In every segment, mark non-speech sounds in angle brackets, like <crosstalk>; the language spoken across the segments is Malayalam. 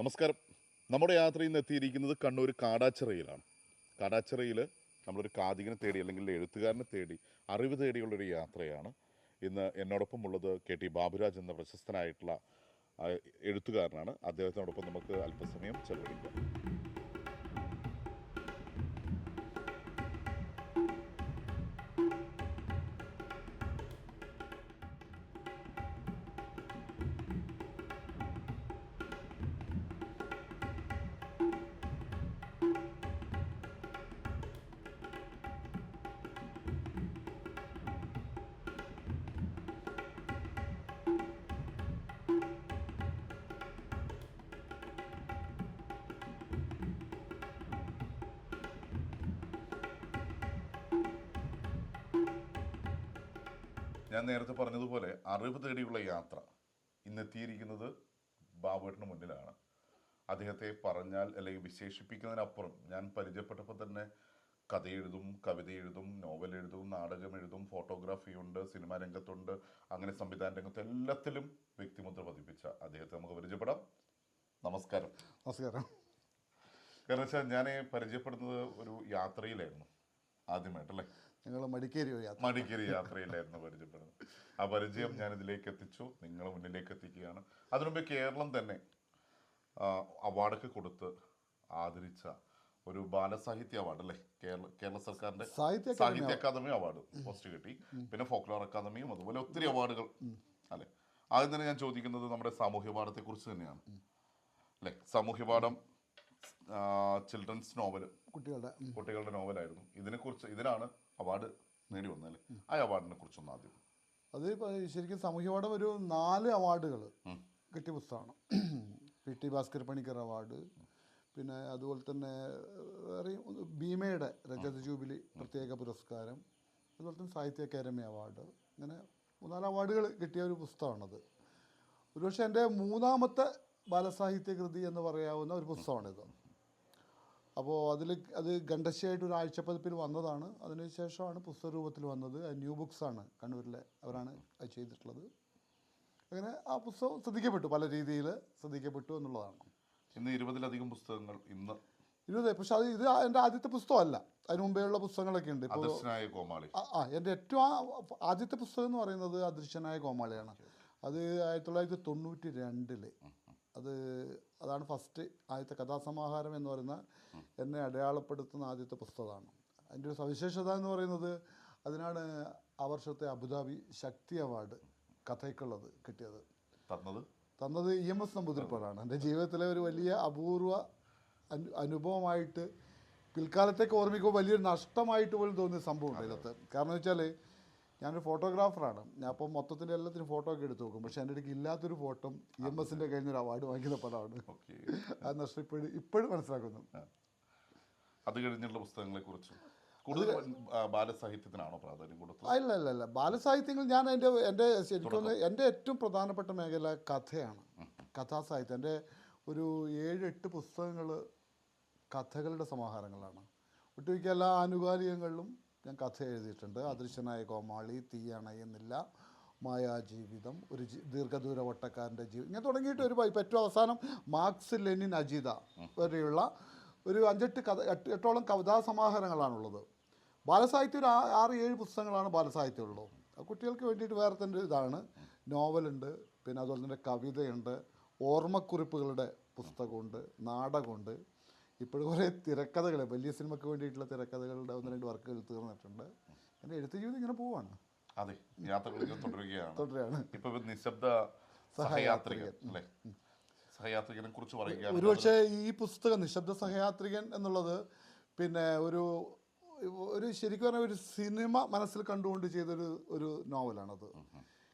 നമസ്കാരം. നമ്മുടെ യാത്ര ഇന്ന് എത്തിയിരിക്കുന്നത് കണ്ണൂർ കാടാച്ചിറയിലാണ്. കാടാച്ചിറയിൽ നമ്മളൊരു കാതികനെ തേടി അല്ലെങ്കിൽ എഴുത്തുകാരനെ തേടി അറിവ് തേടിയുള്ളൊരു യാത്രയാണ്. ഇന്ന് എന്നോടൊപ്പം ഉള്ളത് കെ ടി ബാബുരാജ് എന്ന പ്രശസ്തനായിട്ടുള്ള എഴുത്തുകാരനാണ്. അദ്ദേഹത്തിനോടൊപ്പം നമുക്ക് അല്പസമയം ചെലവഴിക്കാം. ഞാൻ നേരത്തെ പറഞ്ഞതുപോലെ അറിവ് തേടിയുള്ള യാത്ര ഇന്നെത്തിയിരിക്കുന്നത് ബാബുവേട്ടന് മുന്നിലാണ്. അദ്ദേഹത്തെ പറഞ്ഞാൽ അല്ലെങ്കിൽ വിശേഷിപ്പിക്കുന്നതിനപ്പുറം ഞാൻ പരിചയപ്പെട്ടപ്പോൾ തന്നെ കഥ എഴുതും കവിത എഴുതും നോവൽ എഴുതും നാടകം എഴുതും ഫോട്ടോഗ്രാഫി ഉണ്ട് സിനിമാ രംഗത്തുണ്ട് അങ്ങനെ സംവിധാന രംഗത്ത് എല്ലാത്തിലും വ്യക്തിമുദ്ര പതിപ്പിച്ച അദ്ദേഹത്തെ നമുക്ക് പരിചയപ്പെടാം. നമസ്കാരം. നമസ്കാരം. കാരണം വെച്ചാൽ ഞാൻ പരിചയപ്പെടുന്നത് ഒരു യാത്രയിലായിരുന്നു ആദ്യമായിട്ടല്ലേ? ഞങ്ങൾ മടിക്കേരി യാത്ര. മടിക്കേരി യാത്രയിലായിരുന്നു പരിചയപ്പെടുന്നത്. ആ പരിചയം ഞാൻ ഇതിലേക്ക് എത്തിച്ചു നിങ്ങൾ മുന്നിലേക്ക് എത്തിക്കുകയാണ് അതിനുമുമ്പ് കേരളം തന്നെ അവാർഡൊക്കെ കൊടുത്ത് ആദരിച്ച ഒരു ബാലസാഹിത്യ അവാർഡ് അല്ലേ? കേരള കേരള സർക്കാരിന്റെ സാഹിത്യ അക്കാദമി അവാർഡ്. ഫസ്റ്റ് കിട്ടി. പിന്നെ ഫോക്ലോർ അക്കാദമിയും അതുപോലെ ഒത്തിരി അവാർഡുകൾ അല്ലെ? ആദ്യം തന്നെ ഞാൻ ചോദിക്കുന്നത് നമ്മുടെ സാമൂഹ്യ പാഠത്തെ കുറിച്ച് തന്നെയാണ് അല്ലെ? സാമൂഹ്യ പാഠം ചിൽഡ്രൻസ് നോവൽ കുട്ടികളുടെ. കുട്ടികളുടെ നോവലായിരുന്നു. ഇതിനെക്കുറിച്ച് ഇതിനാണ് അവാർഡ് നേടി വന്നാൽ ആ അവാർഡിനെ കുറിച്ചൊന്ന് ആദ്യം. അത് ശരിക്കും അവാർഡ് ഒരു നാല് അവാർഡുകൾ കിട്ടിയ പുസ്തകമാണ്. P T Bhaskar Panicker award പിന്നെ അതുപോലെ തന്നെ വേറെ ഭീമയുടെ രജത ജൂബിലി പ്രത്യേക പുരസ്കാരം അതുപോലെ തന്നെ സാഹിത്യ അക്കാദമി അവാർഡ്. അങ്ങനെ മൂന്നാൽ അവാർഡുകൾ കിട്ടിയ ഒരു പുസ്തകമാണത്. ഒരുപക്ഷെ എന്റെ മൂന്നാമത്തെ ബാലസാഹിത്യ കൃതി എന്ന് പറയാവുന്ന ഒരു പുസ്തകമാണിത്. അപ്പോൾ അതിൽ അത് ഗണ്ടശയായിട്ട് ഒരു ആഴ്ചപ്പതിപ്പിൽ വന്നതാണ്. അതിനുശേഷമാണ് പുസ്തക രൂപത്തിൽ വന്നത് ന്യൂ ബുക്സാണ്. ആണ് കണ്ണൂരിലെ അവരാണ് അത് ചെയ്തിട്ടുള്ളത്. അങ്ങനെ ആ പുസ്തകം ശ്രദ്ധിക്കപ്പെട്ടു. പല രീതിയിൽ ശ്രദ്ധിക്കപ്പെട്ടു എന്നുള്ളതാണ്. ഇന്ന് ഇരുപതിലധികം പുസ്തകങ്ങൾ ഇന്ന്. ഇരുപത് പക്ഷെ അത് ഇത് എന്റെ ആദ്യത്തെ പുസ്തകമല്ല. അതിന് മുമ്പേയുള്ള പുസ്തകങ്ങളൊക്കെ ഉണ്ട്. ഇപ്പോൾ കോമാളി. ആ എന്റെ ഏറ്റവും ആദ്യത്തെ പുസ്തകം എന്ന് പറയുന്നത് അദൃശ്യനായ കോമാളിയാണ്. അത് ആയിരത്തി തൊള്ളായിരത്തി തൊണ്ണൂറ്റി രണ്ടിൽ അത് അതാണ് ഫസ്റ്റ് ആദ്യത്തെ കഥാസമാഹാരം എന്ന് പറയുന്ന എന്നെ അടയാളപ്പെടുത്തുന്ന ആദ്യത്തെ പുസ്തകമാണ്. അതിന്റെ ഒരു സവിശേഷത എന്ന് പറയുന്നത് അതിനാണ് ആ വർഷത്തെ അബുദാബി ശക്തി അവാർഡ് കഥയ്ക്കുള്ളത് കിട്ടിയത്. തന്നത്? തന്നത് ഇ എം എസ് നമ്പൂതിരിപ്പാടാണ്. എന്റെ ജീവിതത്തിലെ ഒരു വലിയ അപൂർവ അനു അനുഭവമായിട്ട് പിൽക്കാലത്തേക്ക് ഓർമ്മിക്കുമ്പോൾ വലിയൊരു നഷ്ടമായിട്ട് പോലും തോന്നിയ സംഭവമുണ്ട് ഇതിനകത്ത് കാരണം വെച്ചാൽ ഞാനൊരു ഫോട്ടോഗ്രാഫറാണ് ഞാൻ അപ്പം മൊത്തത്തിന്റെ എല്ലാത്തിനും ഫോട്ടോ ഒക്കെ എടുത്ത് നോക്കും പക്ഷേ എന്റെ അടുക്ക് ഇല്ലാത്തൊരു ഫോട്ടോ ഇ എം എസിന്റെ കഴിഞ്ഞൊരു അവാർഡ് വാങ്ങിയ പടമാണ്. അത് നഷ്ടം ഇപ്പോഴും ഇപ്പോഴും മനസ്സിലാക്കുന്നു. അത് കഴിഞ്ഞുള്ള പുസ്തകങ്ങളെ കുറിച്ച് അല്ല ബാലസാഹിത്യത്തിനാണോ പ്രാധാന്യം കൊടുത്തത്? ഇല്ല ഇല്ല ഇല്ല ബാലസാഹിത്യങ്ങൾ ഞാൻ എന്റെ എന്റെ ശരിക്കും എന്റെ ഏറ്റവും പ്രധാനപ്പെട്ട മേഖല കഥയാണ്. കഥാസാഹിത്യം. എന്റെ ഒരു ഏഴ് എട്ട് പുസ്തകങ്ങൾ കഥകളുടെ സമാഹാരങ്ങളാണ്. ഒട്ടുമിക്ക എല്ലാ ആനുകാലികങ്ങളിലും ഞാൻ കഥ എഴുതിയിട്ടുണ്ട്. അദൃശ്യനായ കോമാളി തീയണയുന്നില്ല മായാജീവിതം ഒരു ദീർഘദൂര വട്ടക്കാരന്റെ ജീവിതം ഇങ്ങനെ തുടങ്ങിയിട്ട് ഒരു ഏറ്റവും അവസാനം മാർക്സ് ലെനിൻ അജിത വരെയുള്ള ഒരു അഞ്ചെട്ട് കഥ എട്ട് എട്ടോളം കവിതാ സമാഹാരങ്ങളാണുള്ളത്. ബാലസാഹിത്യം ഒരു ആറ് ഏഴ് പുസ്തകങ്ങളാണ് ബാലസാഹിത്യം ഉള്ളത് കുട്ടികൾക്ക് വേണ്ടിയിട്ട് വേറെ തന്നെ ഇതാണ്. നോവലുണ്ട് പിന്നെ അതുപോലെ തന്നെ കവിതയുണ്ട് ഓർമ്മക്കുറിപ്പുകളുടെ പുസ്തകമുണ്ട് നാടകമുണ്ട്. ഇപ്പോഴും കുറേ തിരക്കഥകൾ വലിയ സിനിമയ്ക്ക് വേണ്ടിയിട്ടുള്ള തിരക്കഥകളുടെ ഒന്ന് രണ്ട് വർക്കുകൾ തീർന്നിട്ടുണ്ട് എന്റെ എഴുത്ത് ജീവിതം ഇങ്ങനെ പോവാണ്. അതെ യാത്രകൾ തുടരുകയാണ്. തുടരുകയാണ്. ഇപ്പൊ നിശബ്ദ സഹയാത്രികൻ. അല്ലേ? സഹയാത്രികനെ കുറിച്ച് പറയുകയാണ്. ഒരുപക്ഷെ ഈ പുസ്തകം നിശബ്ദ സഹയാത്രികൻ എന്നുള്ളത് പിന്നെ ഒരു ഒരു ശരിക്കും പറഞ്ഞാൽ ഒരു സിനിമ മനസ്സിൽ കണ്ടുകൊണ്ട് ചെയ്തൊരു ഒരു നോവലാണത്.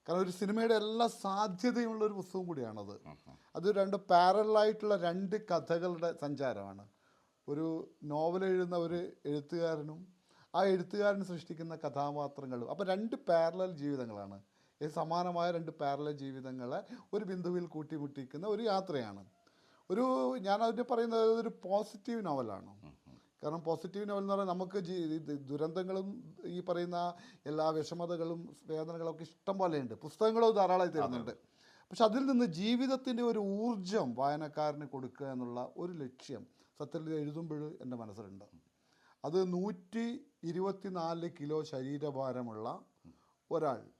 കാരണം ഒരു സിനിമയുടെ എല്ലാ സാധ്യതയുമുള്ള ഒരു പുസ്തകം കൂടിയാണത്. അത് രണ്ട് പാരലായിട്ടുള്ള രണ്ട് കഥകളുടെ സഞ്ചാരമാണ്. ഒരു നോവൽ എഴുതുന്ന ഒരു എഴുത്തുകാരനും ആ എഴുത്തുകാരൻ സൃഷ്ടിക്കുന്ന കഥാപാത്രങ്ങളും. അപ്പോൾ രണ്ട് പാരലൽ ജീവിതങ്ങളാണ്. ഈ സമാനമായ രണ്ട് പാരലൽ ജീവിതങ്ങളെ ഒരു ബിന്ദുവിൽ കൂട്ടിമുട്ടിക്കുന്ന ഒരു യാത്രയാണ്. ഒരു ഞാൻ അതിന് പറയുന്നത് ഒരു പോസിറ്റീവ് നോവലാണ് കാരണം പോസിറ്റീവ് നോവൽ എന്ന് പറഞ്ഞാൽ നമുക്ക് ജീ ദുരന്തങ്ങളും ഈ പറയുന്ന എല്ലാ വിഷമതകളും വേദനകളും ഒക്കെ ഇഷ്ടം പോലെയുണ്ട്. പുസ്തകങ്ങളും ധാരാളമായി തരുന്നുണ്ട്. പക്ഷെ അതിൽ നിന്ന് ജീവിതത്തിന്റെ ഒരു ഊർജം വായനക്കാരന് കൊടുക്കുക എന്നുള്ള ഒരു ലക്ഷ്യം സത്യത്തിൽ എഴുതുമ്പോഴും എന്റെ മനസ്സിലുണ്ട്. അത് നൂറ്റി ഇരുപത്തിനാല് കിലോ ശരീരഭാരമുള്ള ഒരാൾ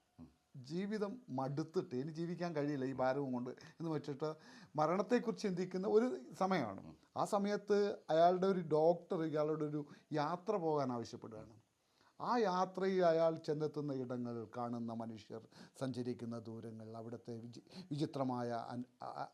ജീവിതം മടുത്തിട്ട് ഇനി ജീവിക്കാൻ കഴിയില്ല ഈ ഭാരവും കൊണ്ട് എന്ന് വെച്ചിട്ട് മരണത്തെക്കുറിച്ച് ചിന്തിക്കുന്ന ഒരു സമയമാണ്. ആ സമയത്ത് അയാളുടെ ഒരു ഡോക്ടർ ഇയാളുടെ ഒരു യാത്ര പോകാൻ ആവശ്യപ്പെടുകയാണ്. ആ യാത്രയിൽ അയാൾ ചെന്നെത്തുന്ന ഇടങ്ങൾ കാണുന്ന മനുഷ്യർ സഞ്ചരിക്കുന്ന ദൂരങ്ങൾ അവിടുത്തെ വിചി വിചിത്രമായ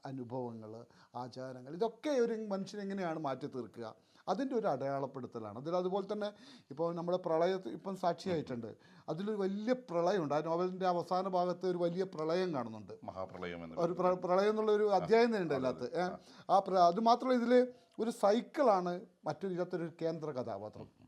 അനുഭവങ്ങൾ ആചാരങ്ങൾ ഇതൊക്കെ ഒരു മനുഷ്യനെങ്ങനെയാണ് മാറ്റി തീർക്കുക? അതിന്റെ ഒരു അടയാളപ്പെടുത്തലാണ്. അതിൽ അതുപോലെ തന്നെ ഇപ്പോൾ നമ്മുടെ പ്രളയത്തിൽ ഇപ്പം സാക്ഷിയായിട്ടുണ്ട്. അതിലൊരു വലിയ പ്രളയമുണ്ട്. ആ നോവലിന്റെ അവസാന ഭാഗത്ത് ഒരു വലിയ പ്രളയം കാണുന്നുണ്ട്. മഹാപ്രളയം ഒരു പ്രളയം എന്നുള്ള ഒരു അധ്യായം തന്നെ ഉണ്ട് അതിനകത്ത്. ആ പ്ര- അത് മാത്രമല്ല ഇതിൽ ഒരു സൈക്കിളാണ് മറ്റൊരു ഇതിനകത്തൊരു കേന്ദ്ര കഥാപാത്രം.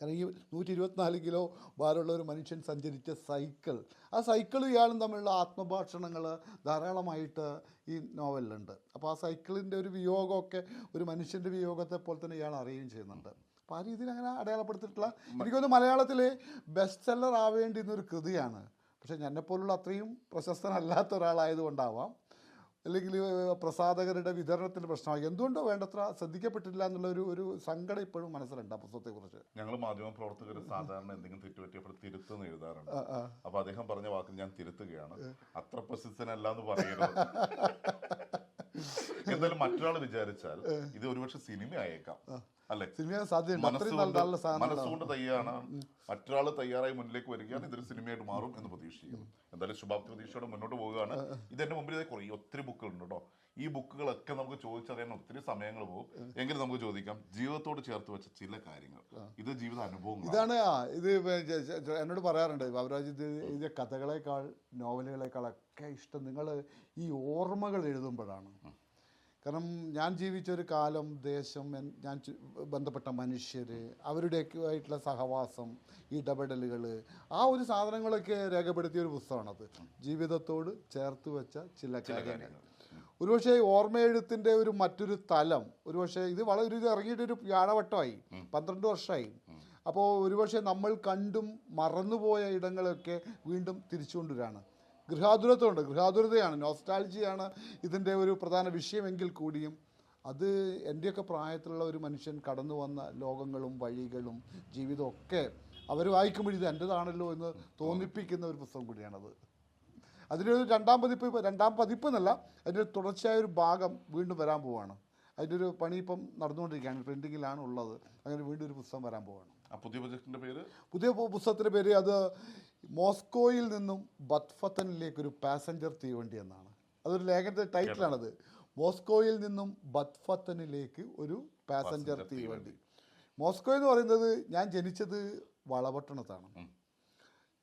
കാരണം ഈ നൂറ്റി ഇരുപത്തിനാല് കിലോ ഭാരമുള്ള ഒരു മനുഷ്യൻ സഞ്ചരിച്ച സൈക്കിൾ. ആ സൈക്കിളും ഇയാളും തമ്മിലുള്ള ആത്മഭാഷണങ്ങൾ ധാരാളമായിട്ട് ഈ നോവലിലുണ്ട്. അപ്പോൾ ആ സൈക്കിളിന്റെ ഒരു വിയോഗമൊക്കെ ഒരു മനുഷ്യന്റെ വിയോഗത്തെ പോലെ തന്നെ ഇയാൾ അറിയുകയും ചെയ്യുന്നുണ്ട്. അപ്പോൾ ആ രീതിയിൽ അങ്ങനെ അടയാളപ്പെടുത്തിയിട്ടുള്ള എനിക്കൊന്ന് മലയാളത്തിൽ ബെസ്റ്റ് സെല്ലർ ആവേണ്ടിയിരുന്നൊരു കൃതിയാണ്. പക്ഷേ എന്നെപ്പോലുള്ള അത്രയും പ്രശസ്തനല്ലാത്ത ഒരാളായതുകൊണ്ടാവാം. അല്ലെങ്കിൽ പ്രസാധകരുടെ വിതരണത്തിന്റെ പ്രശ്നമായി. എന്തുകൊണ്ടോ വേണ്ടത്ര ശ്രദ്ധിക്കപ്പെട്ടില്ല എന്നുള്ള ഒരു ഒരു സങ്കടം ഇപ്പോഴും മനസ്സിലുണ്ട് ആ പുസ്തകത്തെക്കുറിച്ച്. ഞങ്ങൾ മാധ്യമ പ്രവർത്തകർ സാധാരണ എന്തെങ്കിലും തെറ്റുപറ്റിയപ്പോൾ തിരുത്തുന്ന എഴുതാറുണ്ട്. ആ, ആ. അപ്പൊ അദ്ദേഹം പറഞ്ഞ വാക്ക് ഞാൻ തിരുത്തുകയാണ്. അത്ര പ്രസിദ്ധനല്ല എന്ന് പറയുന്നത് <laughs> എന്തായാലും മറ്റൊരാൾ വിചാരിച്ചാൽ ഇത് ഒരുപക്ഷെ സിനിമ ആയേക്കാം അല്ലെ? സിനിമ മനസ്സുകൊണ്ട് തയ്യാറാണ് മറ്റൊരാൾ തയ്യാറായി മുന്നിലേക്ക് വരികയാണ്. ഇതൊരു സിനിമയായിട്ട് മാറും എന്ന് പ്രതീക്ഷിക്കുന്നു. എന്തായാലും ശുഭാപ്തി പ്രതീക്ഷയോടെ മുന്നോട്ട് പോവുകയാണ്. ഇതെന്റെ മുമ്പിൽ കുറേ ഒത്തിരി ബുക്കുകളുണ്ട് കേട്ടോ. ഈ ബുക്കുകളൊക്കെ നമുക്ക് ചോദിച്ചറിയാൻ ഒത്തിരി സമയങ്ങൾ പോകും. എങ്കിലും നമുക്ക് ചോദിക്കാം. ജീവിതത്തോട് ചേർത്ത് വെച്ച ചില കാര്യങ്ങൾ. ഇത് ജീവിത അനുഭവം ഇതാണ് ഇത് എന്നോട് പറയാറുണ്ട്. ബാബുരാജ് ഇത് ഇത് നോവലുകളേക്കാൾ ഒക്കെ ഇഷ്ടം. നിങ്ങൾ ഈ ഓർമ്മകൾ എഴുതുമ്പോഴാണ്. കാരണം ഞാൻ ജീവിച്ച ഒരു കാലം ദേശം ഞാൻ ബന്ധപ്പെട്ട മനുഷ്യർ അവരുടെയൊക്കെ ആയിട്ടുള്ള സഹവാസം ഇടപെടലുകൾ ആ ഒരു സാധനങ്ങളൊക്കെ രേഖപ്പെടുത്തിയ ഒരു പുസ്തകമാണത്. ജീവിതത്തോട് ചേർത്ത് വെച്ച ചില കാര്യങ്ങൾ. ഒരുപക്ഷെ ഓർമ്മയെഴുത്തിന്റെ ഒരു മറ്റൊരു തലം ഒരുപക്ഷെ ഇത് വളരെ ഇത് ഇറങ്ങിയിട്ട് ഒരു വ്യാഴവട്ടമായി പന്ത്രണ്ട് വർഷമായി. അപ്പോൾ ഒരുപക്ഷെ നമ്മൾ കണ്ടും മറന്നുപോയ ഇടങ്ങളൊക്കെ വീണ്ടും തിരിച്ചുകൊണ്ടുവരാണ് ഗൃഹാതുരത്വമുണ്ട് ഗൃഹാതുരതയാണ് നോസ്റ്റാൾജിയാണ് ഇതിന്റെ ഒരു പ്രധാന വിഷയമെങ്കിൽ കൂടിയും. അത് എന്റെയൊക്കെ പ്രായത്തിലുള്ള ഒരു മനുഷ്യൻ കടന്നു വന്ന ലോകങ്ങളും വഴികളും ജീവിതവും ഒക്കെ അവർ വായിക്കുമ്പോൾ ഇത് എന്റെതാണല്ലോ എന്ന് തോന്നിപ്പിക്കുന്ന ഒരു പുസ്തകം കൂടിയാണത്. അതിന്റെ ഒരു രണ്ടാം പതിപ്പ് രണ്ടാം പതിപ്പ് എന്നല്ല അതിന്റെ തുടർച്ചയായ ഒരു ഭാഗം വീണ്ടും വരാൻ പോവാണ്. അതിന്റെ ഒരു പണി ഇപ്പം നടന്നുകൊണ്ടിരിക്കുകയാണ് പ്രിന്റിങ്ങിലാണ് ഉള്ളത്. അങ്ങനെ വീണ്ടും ഒരു പുസ്തകം വരാൻ പോവാണ്. പുതിയ പ്രൊജക്ടിന്റെ പേര്? പുതിയ പുസ്തകത്തിന്റെ പേര് അത് മോസ്കോയിൽ നിന്നും ബത്ഫത്തനിലേക്ക് ഒരു പാസഞ്ചർ തീവണ്ടി എന്നാണ്. അതൊരു ലേഖനത്തെ ടൈറ്റിലാണത്. മോസ്കോയിൽ നിന്നും ബത്ഫത്തനിലേക്ക് ഒരു പാസഞ്ചർ തീവണ്ടി മോസ്കോ എന്ന് പറയുന്നത് ഞാൻ ജനിച്ചത് വളപട്ടണത്താണ്.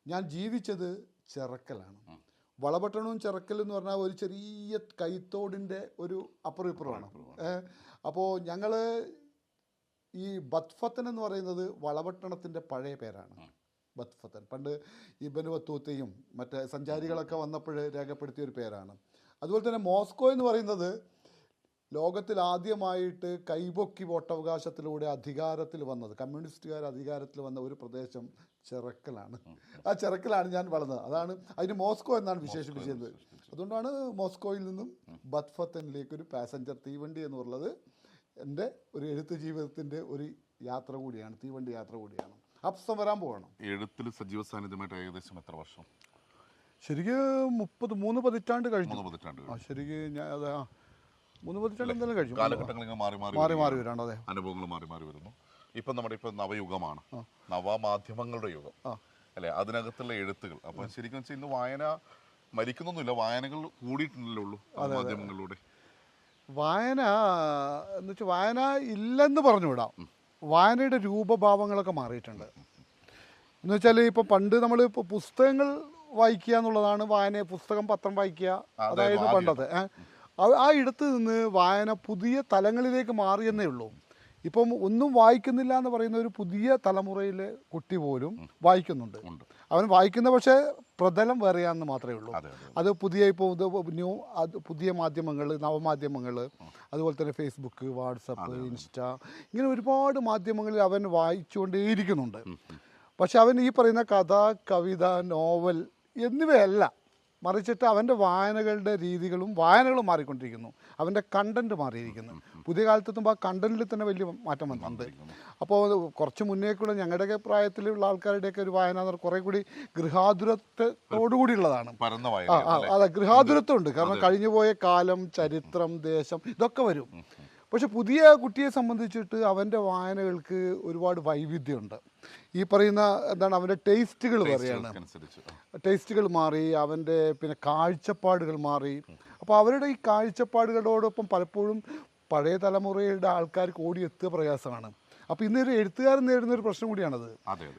ഞാൻ ജീവിച്ചത് ചെറക്കലാണ്. വളപട്ടണവും ചെറക്കലും എന്ന് പറഞ്ഞാൽ ഒരു ചെറിയ കൈത്തോടിന്റെ ഒരു അപ്പുറം ഇപ്പുറമാണ് അപ്പോൾ ഞങ്ങൾ ഈ ബത്ഫത്തൻ എന്ന് പറയുന്നത് വളപട്ടണത്തിന്റെ പഴയ പേരാണ്. ബത്ഫത്തൻ പണ്ട് ഇബന് ബത്തൂത്തയും മറ്റേ സഞ്ചാരികളൊക്കെ വന്നപ്പോൾ രേഖപ്പെടുത്തിയ ഒരു പേരാണ്. അതുപോലെ തന്നെ മോസ്കോ എന്ന് പറയുന്നത് ലോകത്തിൽ ആദ്യമായിട്ട് കൈപൊക്കി വോട്ടവകാശത്തിലൂടെ അധികാരത്തിൽ വന്നത് കമ്മ്യൂണിസ്റ്റുകാർ അധികാരത്തിൽ വന്ന ഒരു പ്രദേശം ചിറക്കലാണ്. ആ ചിറക്കലാണ് ഞാൻ വളർന്നത്. അതാണ് അതിന് മോസ്കോ എന്നാണ് വിശേഷിപ്പിച്ചത് അതുകൊണ്ടാണ് മോസ്കോയിൽ നിന്നും ബത്ഫത്തനിലേക്ക് ഒരു പാസഞ്ചർ തീവണ്ടി എന്ന് പറയുന്നത് എന്റെ ഒരു എഴുത്ത് ജീവിതത്തിന്റെ ഒരു യാത്ര കൂടിയാണ് തീവണ്ടി യാത്ര കൂടിയാണ്. അപ്സം വരാൻ പോകണം എഴുത്തിൽ സജീവ സാന്നിധ്യമായിട്ട് ഏകദേശം എത്ര വർഷം? ശരിക്കും മുപ്പത് മൂന്ന് പതിറ്റാണ്ട് കഴിഞ്ഞു. മൂന്ന് പതിറ്റാണ്ട് ആ ശരിക്കും ഞാൻ അതെ ആ മൂന്ന് പതിറ്റാണ്ട് എന്തായാലും കഴിഞ്ഞു കാലഘട്ടങ്ങൾ മാറി മാറി മാറി മാറി വരാണ്ട് അതെ. അനുഭവങ്ങൾ മാറി മാറി വരുന്നു. ഇപ്പം നമ്മുടെ ഇപ്പം നവയുഗമാണ്. നവമാധ്യമങ്ങളുടെ യുഗം. അല്ലേ അല്ലെ? അതിനകത്തുള്ള എഴുത്തുകൾ. അപ്പം ശരിക്കും വെച്ചാൽ ഇന്ന് വായന മരിക്കുന്നൊന്നുമില്ല വായനകൾ കൂടിയിട്ടുണ്ടല്ലോ ഉള്ളൂ മാധ്യമങ്ങളിലൂടെ. വായന എന്ന് വെച്ചാൽ വായന ഇല്ലെന്ന് പറഞ്ഞു പറഞ്ഞുവിടാം വായനയുടെ രൂപഭാവങ്ങളൊക്കെ മാറിയിട്ടുണ്ട്. എന്ന് വെച്ചാൽ ഇപ്പൊ പണ്ട് നമ്മൾ ഇപ്പോൾ പുസ്തകങ്ങൾ വായിക്കുക എന്നുള്ളതാണ് വായന പുസ്തകം പത്രം വായിക്കുക. അതായത് പണ്ടത്. പണ്ടത്തെ ആ ഇടത്ത് നിന്ന് വായന പുതിയ തലങ്ങളിലേക്ക് മാറിയെന്നേ ഉള്ളൂ. ഇപ്പം ഒന്നും വായിക്കുന്നില്ല എന്ന് പറയുന്ന ഒരു പുതിയ തലമുറയിലെ കുട്ടി പോലും വായിക്കുന്നുണ്ട്. അവൻ വായിക്കുന്ന പക്ഷേ പ്രതലം വേറെയാണെന്ന് മാത്രമേ ഉള്ളൂ. അതെ പുതിയ ഇപ്പോൾ ഇത് ന്യൂ അത് പുതിയ മാധ്യമങ്ങൾ നവമാധ്യമങ്ങൾ അതുപോലെ തന്നെ ഫേസ്ബുക്ക് വാട്സപ്പ് ഇൻസ്റ്റ ഇങ്ങനെ ഒരുപാട് മാധ്യമങ്ങളിൽ അവൻ വായിച്ചുകൊണ്ടേയിരിക്കുന്നുണ്ട്. പക്ഷെ അവൻ ഈ പറയുന്ന കഥ കവിത നോവൽ എന്നിവയല്ല. മറിച്ചിട്ട് അവന്റെ വായനകളുടെ രീതികളും വായനകളും മാറിക്കൊണ്ടിരിക്കുന്നു. അവന്റെ കണ്ടന്റ് മാറിയിരിക്കുന്നു. പുതിയ കാലത്തെത്തുമ്പോൾ ആ കണ്ടന്റിൽ തന്നെ വലിയ മാറ്റം വന്നിട്ടുണ്ട് അപ്പോൾ കുറച്ച് മുന്നേക്കുള്ള ഞങ്ങളുടെയൊക്കെ പ്രായത്തിലുള്ള ആൾക്കാരുടെയൊക്കെ ഒരു വായന എന്ന് കുറേ കൂടി ഗൃഹാതുരത്തോടുകൂടിയുള്ളതാണ്. ആ അതെ ഗൃഹാതുരത്വമുണ്ട് കാരണം കഴിഞ്ഞുപോയ കാലം ചരിത്രം ദേശം ഇതൊക്കെ വരും. പക്ഷെ പുതിയ കുട്ടിയെ സംബന്ധിച്ചിട്ട് അവന്റെ വായനകൾക്ക് ഒരുപാട് വൈവിധ്യമുണ്ട്. ഈ പറയുന്ന എന്താണ് അവന്റെ ടേസ്റ്റുകൾ പറയാണ് ടേസ്റ്റുകൾ മാറി അവന്റെ പിന്നെ കാഴ്ചപ്പാടുകൾ മാറി. അപ്പോൾ അവരുടെ ഈ കാഴ്ചപ്പാടുകളോടൊപ്പം പലപ്പോഴും പഴയ തലമുറയുടെ ആൾക്കാർക്ക് ഓടിയെത്തുക പ്രയാസമാണ്. അപ്പോൾ ഇന്നൊരു എഴുത്തുകാരൻ നേരിടുന്ന ഒരു പ്രശ്നം കൂടിയാണത്.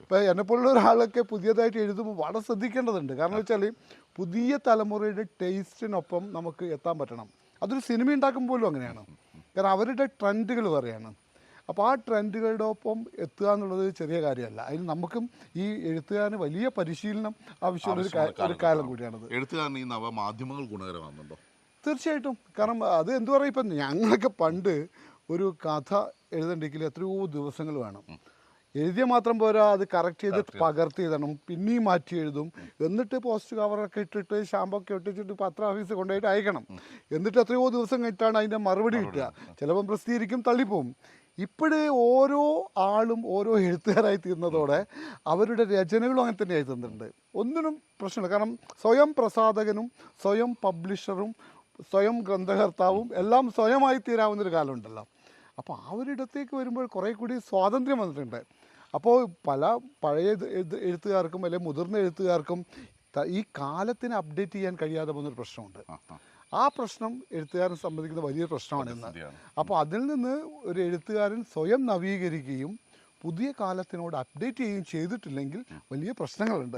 ഇപ്പോൾ എന്നെപ്പോലുള്ള ഒരാളൊക്കെ പുതിയതായിട്ട് എഴുതുമ്പോൾ വളരെ ശ്രദ്ധിക്കേണ്ടതുണ്ട്. കാരണം വെച്ചാൽ പുതിയ തലമുറയുടെ ടേസ്റ്റിനൊപ്പം നമുക്ക് എത്താൻ പറ്റണം. അതൊരു സിനിമ ഉണ്ടാക്കുമ്പോഴും അങ്ങനെയാണ്. കാരണം അവരുടെ ട്രെൻഡുകൾ പറയാണ് അപ്പോൾ ആ ട്രെൻഡുകളുടെ ഒപ്പം എത്തുക എന്നുള്ളത് ചെറിയ കാര്യമല്ല. അതിന് നമുക്കും ഈ എഴുത്തുകാരന് വലിയ പരിശീലനം ആവശ്യമുള്ള ഒരു കാലം കൂടിയാണത്. എഴുത്തുകാരന് ഈ നവമാധ്യമങ്ങൾ ഗുണകരമാകുന്നുണ്ടോ? തീർച്ചയായിട്ടും. കാരണം അത് എന്തു പറയും? ഇപ്പം ഞങ്ങളൊക്കെ പണ്ട് ഒരു കഥ എഴുതണ്ടെങ്കിൽ എത്രയോ ദിവസങ്ങൾ വേണം. എഴുതിയ മാത്രം പോരാ അത് കറക്റ്റ് ചെയ്ത് പകർത്തി എഴുതണം പിന്നെയും മാറ്റി എഴുതും. എന്നിട്ട് പോസ്റ്റ് കവറൊക്കെ ഇട്ടിട്ട് ഷാമ്പൊക്കെ ഒട്ടിച്ചിട്ട് പത്ര ഓഫീസ് കൊണ്ടുപോയിട്ട് അയക്കണം. എന്നിട്ട് എത്രയോ ദിവസം കഴിഞ്ഞിട്ടാണ് അതിന്റെ മറുപടി കിട്ടുക. ചിലപ്പം പ്രസിദ്ധീകരിക്കും തള്ളിപ്പോവും. ഇപ്പോഴേ ഓരോ ആളും ഓരോ എഴുത്തുകാരായി തീർന്നതോടെ അവരുടെ രചനകളും അങ്ങനെ തന്നെയായി തീർന്നിട്ടുണ്ട്. ഒന്നിനും പ്രശ്നമില്ല. കാരണം സ്വയം പ്രസാധകനും സ്വയം പബ്ലിഷറും സ്വയം ഗ്രന്ഥകർത്താവും എല്ലാം സ്വയമായി തീരാവുന്നൊരു കാലമുണ്ടല്ലോ. അപ്പോൾ ആ ഒരിടത്തേക്ക് വരുമ്പോൾ കുറേ കൂടി സ്വാതന്ത്ര്യം വന്നിട്ടുണ്ട്. അപ്പോൾ പല പഴയ എഴുത്ത് എഴുത്ത് എഴുത്തുകാർക്കും അല്ലെങ്കിൽ മുതിർന്ന എഴുത്തുകാർക്കും ഈ കാലത്തിന് അപ്ഡേറ്റ് ചെയ്യാൻ കഴിയാതെ പോകുന്നൊരു പ്രശ്നമുണ്ട്. ആ പ്രശ്നം എഴുത്തുകാരൻ സംബന്ധിക്കുന്ന വലിയ പ്രശ്നമാണ് ഇന്ന് അപ്പോൾ അതിൽ നിന്ന് ഒരു എഴുത്തുകാരൻ സ്വയം നവീകരിക്കുകയും പുതിയ കാലത്തിനോട് അപ്ഡേറ്റ് ചെയ്യുകയും ചെയ്തിട്ടില്ലെങ്കിൽ വലിയ പ്രശ്നങ്ങളുണ്ട്.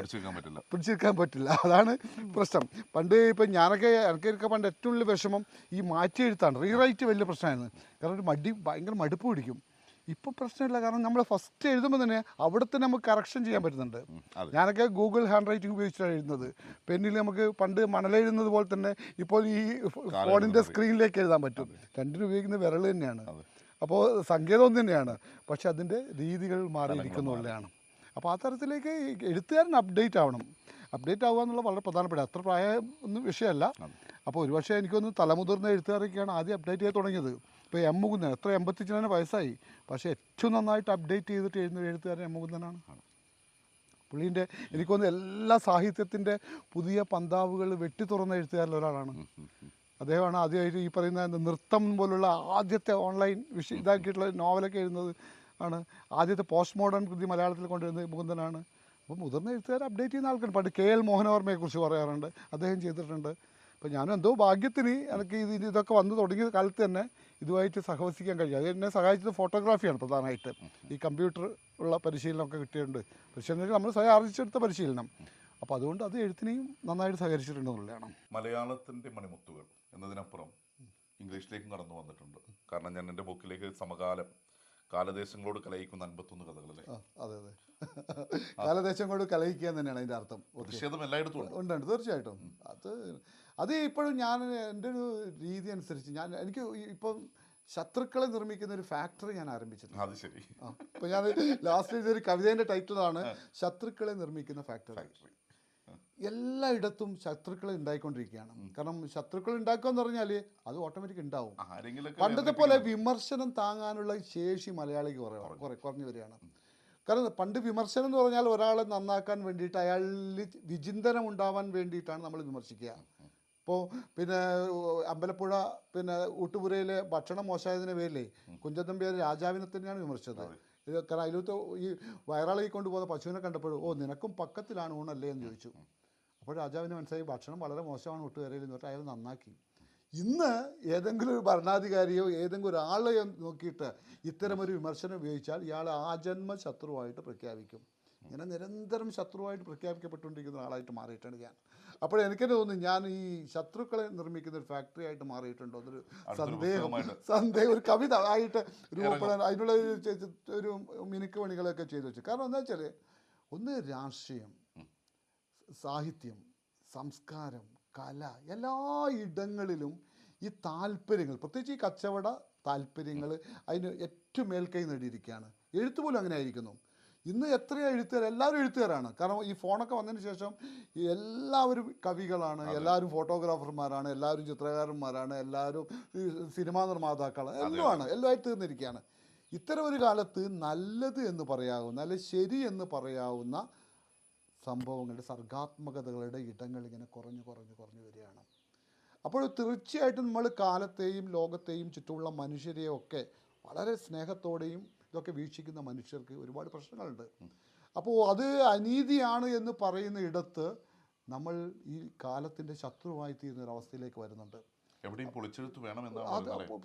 പിടിച്ചെടുക്കാൻ പറ്റില്ല. അതാണ് പ്രശ്നം. പണ്ട് ഇപ്പം ഞാനൊക്കെ എനിക്കൊക്കെ പണ്ട് ഏറ്റവും വലിയ വിഷമം ഈ മാറ്റി എഴുത്താണ് റീറൈറ്റ് വലിയ പ്രശ്നമായിരുന്നു. കാരണം ഒരു മടി ഭയങ്കര മടുപ്പ് പിടിക്കും. ഇപ്പം പ്രശ്നമില്ല. കാരണം നമ്മൾ ഫസ്റ്റ് എഴുതുമ്പോൾ തന്നെ അവിടെ തന്നെ നമുക്ക് കറക്ഷൻ ചെയ്യാൻ പറ്റുന്നുണ്ട്. ഞാനൊക്കെ ഗൂഗിൾ ഹാൻഡ് റൈറ്റിംഗ് ഉപയോഗിച്ചിട്ടാണ് എഴുതുന്നത്. പെന്നിൽ നമുക്ക് പണ്ട് മണലെഴുതുന്നത് പോലെ തന്നെ ഇപ്പോൾ ഈ ഫോണിന്റെ സ്ക്രീനിലേക്ക് എഴുതാൻ പറ്റും. രണ്ടിനും ഉപയോഗിക്കുന്ന വിരൽ തന്നെയാണ്. അപ്പോൾ സങ്കേതം ഒന്ന് തന്നെയാണ്. പക്ഷെ അതിന്റെ രീതികൾ മാറിയിരിക്കുന്നുള്ളതാണ് അപ്പോൾ ആ തരത്തിലേക്ക് എഴുത്തുകാരൻ അപ്ഡേറ്റ് ആവണം. അപ്ഡേറ്റ് ആവുക എന്നുള്ളത് വളരെ പ്രധാനപ്പെട്ട അത്ര പ്രായം ഒന്നും വിഷയമല്ല. അപ്പോൾ ഒരുപക്ഷെ എനിക്കൊന്ന് തലമുതിർന്ന എഴുത്തുകാരൊക്കെയാണ് ആദ്യം അപ്ഡേറ്റ് ചെയ്യാൻ തുടങ്ങിയത്. ഇപ്പോൾ എം മുകുന്ദൻ എത്ര എൺപത്തിച്ചിന് വയസ്സായി. പക്ഷേ ഏറ്റവും നന്നായിട്ട് അപ്ഡേറ്റ് ചെയ്തിട്ട് എഴുതുന്ന എഴുത്തുകാരൻ എം മുകുന്ദനാണ്. പുള്ളീന്റെ എനിക്ക് തോന്നുന്നു എല്ലാ സാഹിത്യത്തിന്റെ പുതിയ പന്താവുകൾ വെട്ടി തുറന്ന എഴുത്തുകാരിൽ ഒരാളാണ്. അദ്ദേഹമാണ് ആദ്യമായിട്ട് ഈ പറയുന്ന നൃത്തം പോലുള്ള ആദ്യത്തെ ഓൺലൈൻ വിഷയം ഇതാക്കിയിട്ടുള്ള നോവലൊക്കെ എഴുതുന്നത് ആണ്. ആദ്യത്തെ പോസ്റ്റ് മോഡേൺ കൃതി മലയാളത്തിൽ കൊണ്ടുവരുന്നത് മുകുന്ദനാണ്. അപ്പോൾ മുതിർന്ന എഴുത്തുകാർ അപ്ഡേറ്റ് ചെയ്യുന്ന ആൾക്കാർ പണ്ട് കെ എൽ മോഹനവർമ്മയെക്കുറിച്ച് പറയാറുണ്ട്. അദ്ദേഹം ചെയ്തിട്ടുണ്ട്. അപ്പോൾ ഞാനും എന്തോ ഭാഗ്യത്തിന് എനിക്ക് ഇത് ഇതൊക്കെ വന്നു തുടങ്ങിയ കാലത്ത് തന്നെ ഇതുമായിട്ട് സഹവസിക്കാൻ കഴിയും. അത് എന്നെ സഹായിച്ചത് ഫോട്ടോഗ്രാഫിയാണ് പ്രധാനമായിട്ട്. ഈ കമ്പ്യൂട്ടർ ഉള്ള പരിശീലനമൊക്കെ കിട്ടിയിട്ടുണ്ട്. പരിശീലനം നമ്മൾ സ്വയം ആർജിച്ചെടുത്ത പരിശീലനം. അപ്പോൾ അതുകൊണ്ട് അത് എഴുത്തിനെയും നന്നായിട്ട് സഹകരിച്ചിട്ടുണ്ടെന്നുള്ളതാണ് മലയാളത്തിന്റെ മണിമുത്തുകൾ എന്നതിനപ്പുറം ഇംഗ്ലീഷിലേക്കും കടന്നു വന്നിട്ടുണ്ട്. കാരണം ഞാൻ എന്റെ ബുക്കിലേക്ക് സമകാലം കാലദേശങ്ങളോട് കലയിക്കുന്ന അൻപത്തൊന്ന് കഥകളല്ലേ? അതെ അതെ. കാലദേശങ്ങളോട് കലയിക്കുക തന്നെയാണ് അതിന്റെ അർത്ഥം. പ്രതിഷേധം എല്ലായിടത്തും ഉണ്ട്. തീർച്ചയായിട്ടും. അത് അത് ഇപ്പോഴും ഞാൻ എന്റെ ഒരു രീതി അനുസരിച്ച് ഞാൻ എനിക്ക് ഇപ്പം ശത്രുക്കളെ നിർമ്മിക്കുന്ന ഒരു ഫാക്ടറി ഞാൻ ആരംഭിച്ചിട്ടുണ്ട്. അത് ശരി. ആ ഞാൻ ലാസ്റ്റ് എഴുതിയൊരു കവിതേന്റെ ടൈറ്റിലാണ് ശത്രുക്കളെ നിർമ്മിക്കുന്ന ഫാക്ടറി. എല്ലായിടത്തും ശത്രുക്കൾ ഉണ്ടായിക്കൊണ്ടിരിക്കുകയാണ്. കാരണം ശത്രുക്കൾ ഉണ്ടാക്കുക എന്ന് പറഞ്ഞാൽ അത് ഓട്ടോമാറ്റിക് ഉണ്ടാവും പണ്ടത്തെ പോലെ വിമർശനം താങ്ങാനുള്ള ശേഷി മലയാളിക്ക് കുറെ കുറഞ്ഞു വരികയാണ്. കാരണം പണ്ട് വിമർശനം എന്ന് പറഞ്ഞാൽ ഒരാളെ നന്നാക്കാൻ വേണ്ടിയിട്ട് അയാളിൽ വിചിന്തനം ഉണ്ടാവാൻ വേണ്ടിയിട്ടാണ് നമ്മൾ വിമർശിക്കുക. ഇപ്പോൾ പിന്നെ അമ്പലപ്പുഴ പിന്നെ ഊട്ടുപുരയിലെ ഭക്ഷണം മോശമായതിന് പേരിലേ കുഞ്ചത്തമ്പിയാർ രാജാവിനെ തന്നെയാണ് വിമർശിച്ചത്. ഇത് കാരണം അതിലത്തെ ഈ വയറാളി കൊണ്ടുപോകുന്ന പശുവിനെ കണ്ടപ്പോഴും ഓ നിനക്കും പക്കത്തിലാണ് ഊണല്ലേ? എന്ന് ചോദിച്ചു. അപ്പോൾ രാജാവിന് മനസ്സിലായി ഭക്ഷണം വളരെ മോശമാണ് ഊട്ടുകരയിൽ എന്ന് പറഞ്ഞിട്ട് അയാൾ നന്നാക്കി. ഇന്ന് ഏതെങ്കിലും ഒരു ഭരണാധികാരിയോ ഏതെങ്കിലും ഒരാളെയോ നോക്കിയിട്ട് ഇത്തരമൊരു വിമർശനം ഉപയോഗിച്ചാൽ ഇയാൾ ആജന്മ ശത്രുവായിട്ട് പ്രഖ്യാപിക്കും. ഇങ്ങനെ നിരന്തരം ശത്രുവായിട്ട് പ്രഖ്യാപിക്കപ്പെട്ടുകൊണ്ടിരിക്കുന്ന ആളായിട്ട് മാറിയിട്ടാണ് ഞാൻ. അപ്പോൾ എനിക്ക് തന്നെ തോന്നുന്നു ഞാൻ ഈ ശത്രുക്കളെ നിർമ്മിക്കുന്ന ഒരു ഫാക്ടറി ആയിട്ട് മാറിയിട്ടുണ്ടോ? എന്നൊരു സന്ദേഹം. സന്ദേഹം ഒരു കവിത ആയിട്ട് രൂപപ്പെടാൻ അതിനുള്ള ഒരു മിനുക്ക് പണികളൊക്കെ ചെയ്തു വെച്ചു. കാരണം എന്താ വെച്ചാൽ ഒന്ന് രാഷ്ട്രീയം സാഹിത്യം സംസ്കാരം കല എല്ലാ ഇടങ്ങളിലും ഈ താല്പര്യങ്ങൾ പ്രത്യേകിച്ച് ഈ കച്ചവട താല്പര്യങ്ങൾ അതിന് ഏറ്റവും മേൽക്കൈ നേടിയിരിക്കുകയാണ്. എഴുത്തുപോലും അങ്ങനെ ആയിരിക്കുന്നു. ഇന്ന് എത്ര എഴുത്തുകാർ? എല്ലാവരും എഴുത്തുകാരാണ്. കാരണം ഈ ഫോണൊക്കെ വന്നതിന് ശേഷം എല്ലാവരും കവികളാണ് എല്ലാവരും ഫോട്ടോഗ്രാഫർമാരാണ് എല്ലാവരും ചിത്രകാരന്മാരാണ് എല്ലാവരും സിനിമാ നിർമ്മാതാക്കളാണ് എല്ലാമാണ് എല്ലാമായി തീർന്നിരിക്കുകയാണ്. ഇത്തരം ഒരു കാലത്ത് നല്ലത് എന്ന് പറയാവുന്ന അല്ലെ ശരി എന്ന് പറയാവുന്ന സംഭവങ്ങളുടെ സർഗാത്മകതകളുടെ ഇടങ്ങൾ ഇങ്ങനെ കുറഞ്ഞു കുറഞ്ഞു കുറഞ്ഞു വരികയാണ്. അപ്പോൾ തീർച്ചയായിട്ടും നമ്മൾ കാലത്തെയും ലോകത്തെയും ചുറ്റുമുള്ള മനുഷ്യരെയും ഒക്കെ വളരെ സ്നേഹത്തോടെയും ഇതൊക്കെ വീക്ഷിക്കുന്ന മനുഷ്യർക്ക് ഒരുപാട് പ്രശ്നങ്ങളുണ്ട്. അപ്പോൾ അത് അനീതിയാണ് എന്ന് പറയുന്ന ഇടത്ത് നമ്മൾ ഈ കാലത്തിന്റെ ശത്രുവായി തീരുന്ന ഒരു അവസ്ഥയിലേക്ക് വരുന്നുണ്ട്. എവിടെയും പൊളിച്ചെഴുത്ത് വേണം അത്.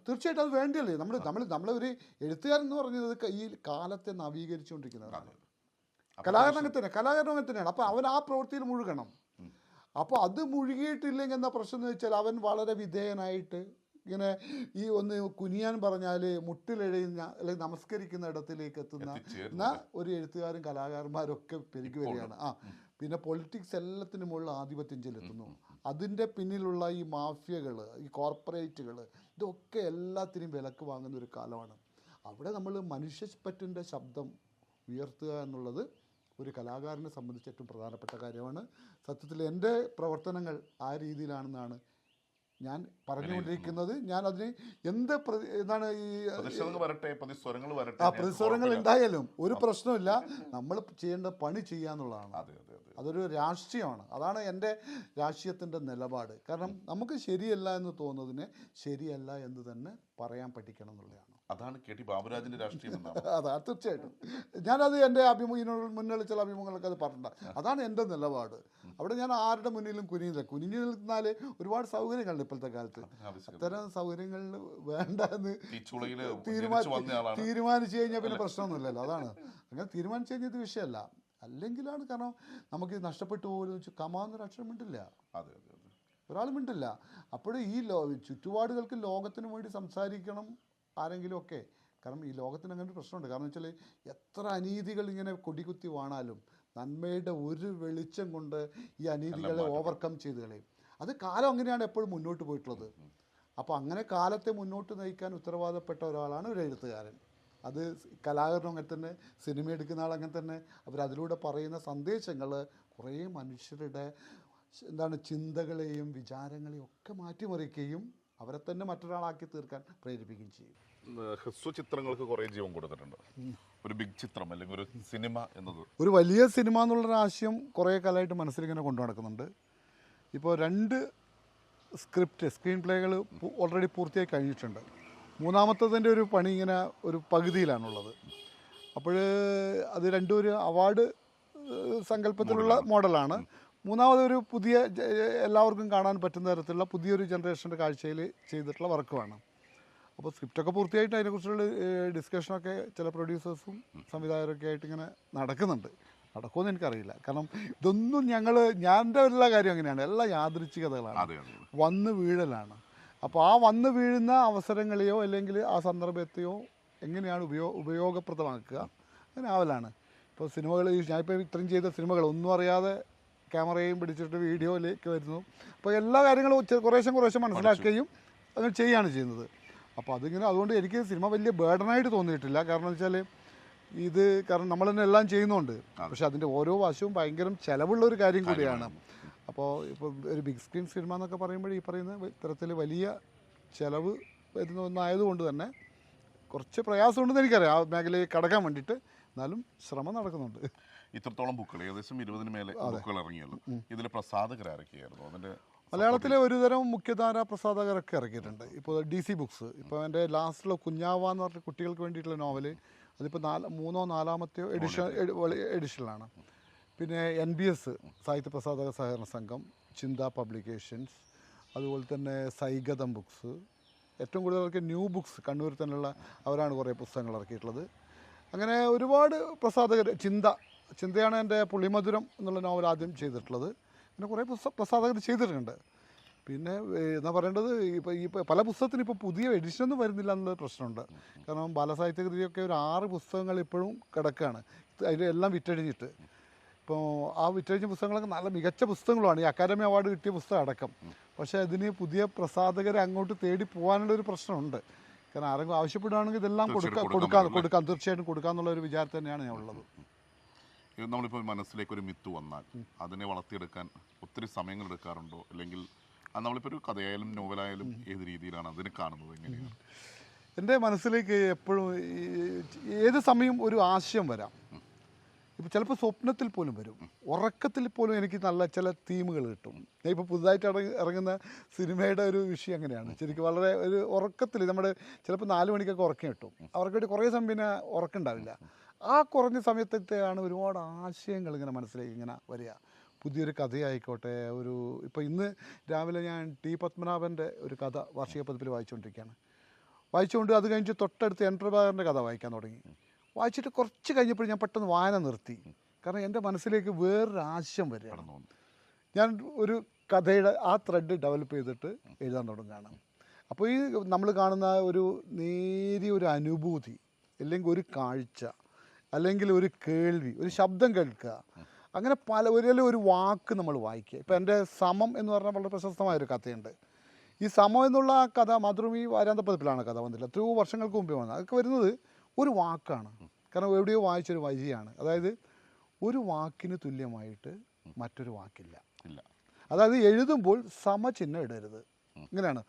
തീർച്ചയായിട്ടും അത് വേണ്ടിയല്ലേ? നമ്മൾ നമ്മൾ നമ്മളൊരു എഴുത്തുകാരൻ എന്ന് പറഞ്ഞത് ഈ കാലത്തെ നവീകരിച്ചുകൊണ്ടിരിക്കുന്നതാണ്. അപ്പൊ കലാകാരൻ തന്നെ തന്നെയാണ് അപ്പോൾ അവൻ ആ പ്രവൃത്തിയിൽ മുഴുകണം. അപ്പോൾ അത് മുഴുകിയിട്ടില്ലെങ്കിൽ എന്താ പ്രശ്നം എന്ന് വെച്ചാൽ അവൻ വളരെ വിധേയനായിട്ട് ഇങ്ങനെ ഈ ഒന്ന് കുനിയാൻ പറഞ്ഞാൽ മുട്ടിലെഴുന്ന അല്ലെങ്കിൽ നമസ്കരിക്കുന്ന ഇടത്തിലേക്ക് എത്തുന്ന ഒരു എഴുത്തുകാരും കലാകാരന്മാരും ഒക്കെ പെരുകി വരികയാണ് ആ പിന്നെ പൊളിറ്റിക്സ് എല്ലാത്തിനും മുകളിൽ ആധിപത്യം ചെലുത്തുന്നു അതിന്റെ പിന്നിലുള്ള ഈ മാഫിയകൾ ഈ കോർപ്പറേറ്റുകൾ ഇതൊക്കെ എല്ലാത്തിനും വിലക്ക് വാങ്ങുന്ന ഒരു കാലമാണ്. അവിടെ നമ്മൾ മനുഷ്യപ്പറ്റിന്റെ ശബ്ദം ഉയർത്തുക എന്നുള്ളത് ഒരു കലാകാരനെ സംബന്ധിച്ച് ഏറ്റവും പ്രധാനപ്പെട്ട കാര്യമാണ്. സത്യത്തിൽ എന്റെ പ്രവർത്തനങ്ങൾ ആ രീതിയിലാണെന്നാണ് ഞാൻ പറഞ്ഞുകൊണ്ടിരിക്കുന്നത് ഞാൻ അതിന് എന്ത് എന്താണ് ഈ പ്രതിസ്വരങ്ങൾ ഉണ്ടായാലും ഒരു പ്രശ്നമില്ല നമ്മൾ ചെയ്യേണ്ട പണി ചെയ്യാന്നുള്ളതാണ് അതെ അതെ അതെ. അതൊരു രാഷ്ട്രീയമാണ്. അതാണ് എന്റെ രാഷ്ട്രീയത്തിന്റെ നിലപാട്. കാരണം നമുക്ക് ശരിയല്ല എന്ന് തോന്നുന്നതിന് ശരിയല്ല എന്ന് തന്നെ പറയാൻ പഠിക്കണം എന്നുള്ളതാണ്. അതാണ് കെ ടി ബാബുരാജിന്റെ രാഷ്ട്രീയം <laughs> അതാ തീർച്ചയായിട്ടും. ഞാനത് എന്റെ അഭിമുഖിനോട് മുന്നിൽ ചില അഭിമുഖങ്ങളൊക്കെ അത് പറഞ്ഞിട്ടുണ്ട്. അതാണ് എന്റെ നിലപാട്. അവിടെ ഞാൻ ആരുടെ മുന്നിലും കുനിയില്ല കുനിഞ്ഞു നിന്നാൽ ഒരുപാട് സൗകര്യങ്ങളുണ്ട് ഇപ്പോഴത്തെ കാലത്ത്. അത്തരം സൗകര്യങ്ങളിൽ വേണ്ട എന്ന് തീരുമാനിച്ചു കഴിഞ്ഞാൽ പിന്നെ പ്രശ്നമൊന്നുമില്ലല്ലോ. അതാണ്. അങ്ങനെ തീരുമാനിച്ചു കഴിഞ്ഞാൽ ഇത് വിഷയമല്ല. അല്ലെങ്കിലാണ് കാരണം നമുക്ക് നഷ്ടപ്പെട്ടു പോലും വെച്ച് കമാന്നൊരു അക്ഷരം മിണ്ടില്ല. അതെ അതെ ഒരാൾ മിണ്ടില്ല. അപ്പോൾ ഈ ലോ ചുറ്റുപാടുകൾക്ക് ലോകത്തിന് വേണ്ടി സംസാരിക്കണം ആരെങ്കിലും ഒക്കെ കാരണം ഈ ലോകത്തിന് അങ്ങനെ ഒരു പ്രശ്നമുണ്ട്. കാരണം വെച്ചാൽ എത്ര അനീതികൾ ഇങ്ങനെ കൊടികുത്തി വാണാലും നന്മയുടെ ഒരു വെളിച്ചം കൊണ്ട് ഈ അനീതികളെ ഓവർകം ചെയ്ത് കളയും. അത് കാലം അങ്ങനെയാണ് എപ്പോഴും മുന്നോട്ട് പോയിട്ടുള്ളത്. അപ്പോൾ അങ്ങനെ കാലത്തെ മുന്നോട്ട് നയിക്കാൻ ഉത്തരവാദപ്പെട്ട ഒരാളാണ് ഒരു എഴുത്തുകാരൻ. അത് കലാകാരനും അങ്ങനെ തന്നെ സിനിമ എടുക്കുന്ന ആൾ അങ്ങനെ തന്നെ. അവരതിലൂടെ പറയുന്ന സന്ദേശങ്ങൾ കുറേ മനുഷ്യരുടെ എന്താണ് ചിന്തകളെയും വിചാരങ്ങളെയും ഒക്കെ മാറ്റിമറിക്കുകയും അവരെ തന്നെ മറ്റൊരാളാക്കി തീർക്കാൻ പ്രേരിപ്പിക്കുകയും ചെയ്യും. ഹ്രസ്വ ചിത്രങ്ങൾക്ക് കുറെ ജീവൻ കൊടുത്തിട്ടുണ്ട്. ഒരു ബിഗ് ചിത്രം അല്ലെങ്കിൽ ഒരു സിനിമ എന്നത്. ഒരു വലിയ സിനിമ എന്നുള്ളൊരു ആശയം കുറേ കാലമായിട്ട് മനസ്സിലിങ്ങനെ കൊണ്ടു നടക്കുന്നുണ്ട്. ഇപ്പോൾ രണ്ട് സ്ക്രിപ്റ്റ് സ്ക്രീൻ പ്ലേകൾ ഓൾറെഡി പൂർത്തിയായി കഴിഞ്ഞിട്ടുണ്ട്. മൂന്നാമത്തതിന്റെ ഒരു പണി ഇങ്ങനെ ഒരു പകുതിയിലാണുള്ളത്. അപ്പോൾ അത് രണ്ടും ഒരു അവാർഡ് സങ്കല്പത്തിലുള്ള മോഡലാണ്. മൂന്നാമത് ഒരു പുതിയ എല്ലാവർക്കും കാണാൻ പറ്റുന്ന തരത്തിലുള്ള പുതിയൊരു ജനറേഷന്റെ കാഴ്ചയിൽ ചെയ്തിട്ടുള്ള വർക്കുമാണ്. അപ്പോൾ സ്ക്രിപ്റ്റൊക്കെ പൂർത്തിയായിട്ട് അതിനെക്കുറിച്ചുള്ള ഡിസ്കഷനൊക്കെ ചില പ്രൊഡ്യൂസേഴ്സും സംവിധായകരൊക്കെ ആയിട്ട് ഇങ്ങനെ നടക്കുന്നുണ്ട്. നടക്കുമെന്ന് എനിക്കറിയില്ല. കാരണം ഇതൊന്നും ഞങ്ങൾ ഞാന്റെ എല്ലാ കാര്യം അങ്ങനെയാണ്. എല്ലാം യാദൃച്ഛികതകളാണ് വന്ന് വീഴലാണ്. അപ്പോൾ ആ വന്ന് വീഴുന്ന അവസരങ്ങളെയോ അല്ലെങ്കിൽ ആ സന്ദർഭത്തെയോ എങ്ങനെയാണ് ഉപയോ ഉപയോഗപ്രദമാക്കുക? അങ്ങനെ ആവലാണ് ഇപ്പോൾ സിനിമകൾ ഞാനിപ്പോൾ ഇത്രയും ചെയ്ത സിനിമകൾ ഒന്നും അറിയാതെ ക്യാമറയും പിടിച്ചിട്ട് വീഡിയോയിലേക്ക് വരുന്നു. അപ്പോൾ എല്ലാ കാര്യങ്ങളും കുറേശ്ശെ കുറേശ്ശെ മനസ്സിലാക്കുകയും അങ്ങനെ ചെയ്യുകയാണ് ചെയ്യുന്നത്. അപ്പോൾ അതിങ്ങനെ അതുകൊണ്ട് എനിക്ക് സിനിമ വലിയ ബേർഡനായിട്ട് തോന്നിയിട്ടില്ല. കാരണം വെച്ചാൽ ഇത് കാരണം നമ്മൾ തന്നെ എല്ലാം ചെയ്യുന്നുണ്ട്. പക്ഷെ അതിന്റെ ഓരോ വശവും ഭയങ്കര ചിലവുള്ള ഒരു കാര്യം കൂടിയാണ്. അപ്പോൾ ഇപ്പോൾ ഒരു ബിഗ് സ്ക്രീൻ സിനിമ എന്നൊക്കെ പറയുമ്പോൾ ഈ പറയുന്ന ഇത്തരത്തിൽ വലിയ ചിലവ് വരുന്ന ഒന്നായതുകൊണ്ട് തന്നെ കുറച്ച് പ്രയാസമുണ്ടെന്ന് എനിക്കറിയാം. ആ മേഖലയിൽ കടക്കാൻ വേണ്ടിയിട്ട്. എന്നാലും ശ്രമം നടക്കുന്നുണ്ട്. ഇത്രത്തോളം ബുക്കുകൾ ഏകദേശം ഇരുപതിന് മേലെ ബുക്കുകൾ ഇറങ്ങിയല്ലോ ഇതിൽ പ്രസാധകരാരൊക്കെയായിരുന്നു അതിന്റെ മലയാളത്തിലെ ഒരുതരം മുഖ്യധാര പ്രസാധകരൊക്കെ ഇറക്കിയിട്ടുണ്ട് ഇപ്പോൾ ഡി സി ബുക്സ് ഇപ്പോൾ എന്റെ ലാസ്റ്റിലെ കുഞ്ഞാവ എന്ന് പറഞ്ഞ കുട്ടികൾക്ക് വേണ്ടിയിട്ടുള്ള നോവൽ അതിപ്പോൾ നാല് മൂന്നോ നാലാമത്തെയോ എഡിഷൻ എഡിഷനിലാണ് പിന്നെ എൻ ബി എസ് സാഹിത്യ പ്രസാധക സഹകരണ സംഘം ചിന്ത പബ്ലിക്കേഷൻസ് അതുപോലെ തന്നെ സൈഗതം ബുക്സ് ഏറ്റവും കൂടുതൽ ഇറക്കിയ ന്യൂ ബുക്സ് കണ്ണൂരിൽ തന്നെയുള്ള അവരാണ് കുറേ പുസ്തകങ്ങൾ ഇറക്കിയിട്ടുള്ളത്. അങ്ങനെ ഒരുപാട് പ്രസാധകർ ചിന്ത ചിന്തയാണ് എന്റെ പുളിമധുരം എന്നുള്ള നോവൽ ആദ്യം ചെയ്തിട്ടുള്ളത്. പിന്നെ കുറേ പുസ്തക പ്രസാധകർ ചെയ്തിട്ടുണ്ട്. പിന്നെ എന്താ എന്നാ പറയേണ്ടത് ഇപ്പോൾ ഈ പല പുസ്തകത്തിന് ഇപ്പോൾ പുതിയ എഡിഷനൊന്നും വരുന്നില്ല എന്നുള്ള പ്രശ്നമുണ്ട്. കാരണം ബാലസാഹിത്യകൃതിയൊക്കെ ഒരു ആറ് പുസ്തകങ്ങൾ ഇപ്പോഴും കിടക്കുകയാണ് അതിലെല്ലാം വിറ്റഴിഞ്ഞിട്ട്. ഇപ്പോൾ ആ വിറ്റഴിഞ്ഞ പുസ്തകങ്ങളൊക്കെ നല്ല മികച്ച പുസ്തകങ്ങളാണ് ഈ അക്കാദമി അവാർഡ് കിട്ടിയ പുസ്തകം അടക്കം. പക്ഷേ അതിന് പുതിയ പ്രസാധകരെ അങ്ങോട്ട് തേടി പോകാനുള്ള ഒരു പ്രശ്നമുണ്ട്. കാരണം ആരെങ്കിലും ആവശ്യപ്പെടുകയാണെങ്കിൽ ഇതെല്ലാം കൊടുക്കാം കൊടുക്കാൻ കൊടുക്കാം തീർച്ചയായിട്ടും കൊടുക്കാന്നുള്ള ഒരു വിചാരം തന്നെയാണ് ഞാൻ ഉള്ളത്. നമ്മളിപ്പോൾ മനസ്സിലേക്ക് ഒരു മിത്ത് വന്നാൽ അതിനെ വളർത്തിയെടുക്കാൻ ഒത്തിരി സമയങ്ങൾ എടുക്കാറുണ്ടോ? അല്ലെങ്കിൽ നമ്മളിപ്പോൾ ഒരു കഥയായാലും നോവലായാലും ഏത് രീതിയിലാണ് അതിനെ കാണുന്നത്? എങ്ങനെയാണ്? എന്റെ മനസ്സിലേക്ക് എപ്പോഴും ഏത് സമയം ഒരു ആശയം വരാം. ഇപ്പം ചിലപ്പോൾ സ്വപ്നത്തിൽ പോലും വരും. ഉറക്കത്തിൽ പോലും എനിക്ക് നല്ല ചില തീമുകൾ കിട്ടും. ഞാൻ ഇപ്പോൾ പുതുതായിട്ട് ഇറങ്ങുന്ന സിനിമയുടെ ഒരു വിഷയം അങ്ങനെയാണ്. ശരിക്കും വളരെ ഒരു ഉറക്കത്തിൽ നമ്മുടെ ചിലപ്പോൾ നാല് മണിക്കൊക്കെ ഉറക്കം കിട്ടും. അവർക്ക് വേണ്ടി കുറേ സമയം പിന്നെ ഉറക്കം ഉണ്ടാവില്ല. ആ കുറഞ്ഞ സമയത്തേക്കാണ് ഒരുപാട് ആശയങ്ങൾ ഇങ്ങനെ മനസ്സിലേക്ക് ഇങ്ങനെ വരിക. പുതിയൊരു കഥയായിക്കോട്ടെ ഒരു ഇപ്പോൾ ഇന്ന് രാവിലെ ഞാൻ ടി പത്മനാഭന്റെ ഒരു കഥ വാർഷിക പതിപ്പിൽ വായിച്ചുകൊണ്ടിരിക്കുകയാണ് വായിച്ചുകൊണ്ട് അത് കഴിഞ്ഞ് തൊട്ടടുത്ത് എൻട്രബാറിന്റെ കഥ വായിക്കാൻ തുടങ്ങി. വായിച്ചിട്ട് കുറച്ച് കഴിഞ്ഞപ്പോൾ ഞാൻ പെട്ടെന്ന് വായന നിർത്തി. കാരണം എന്റെ മനസ്സിലേക്ക് വേറൊരു ആശയം വരികയാണ്. ഞാൻ ഒരു കഥയുടെ ആ ത്രെഡ് ഡെവലപ്പ് ചെയ്തിട്ട് എഴുതാൻ തുടങ്ങുകയാണ്. അപ്പോൾ ഈ നമ്മൾ കാണുന്ന ഒരു നേരിയ ഒരു അനുഭൂതി അല്ലെങ്കിൽ ഒരു കാഴ്ച അല്ലെങ്കിൽ ഒരു കേൾവി ഒരു ശബ്ദം കേൾക്കുക. അങ്ങനെ പല ഒരു ഒരു വാക്ക് നമ്മൾ വായിക്കുക. ഇപ്പം എന്റെ സമം എന്ന് പറഞ്ഞാൽ വളരെ പ്രശസ്തമായ ഒരു കഥയുണ്ട്. ഈ സമം എന്നുള്ള ആ കഥ മാതൃഭൂമി വാരാന്തപ്പതിപ്പിലാണ് കഥ വന്നില്ല എത്രയോ വർഷങ്ങൾക്ക് മുമ്പേ വന്നത്. അതൊക്കെ വരുന്നത് ഒരു വാക്കാണ്. കാരണം എവിടെയോ വായിച്ചൊരു വരിയാണ്. അതായത് ഒരു വാക്കിന് തുല്യമായിട്ട് മറ്റൊരു വാക്കില്ല. അതായത് എഴുതുമ്പോൾ സമചിഹ്നം ഇടരുത്. ഇങ്ങനെയാണ്.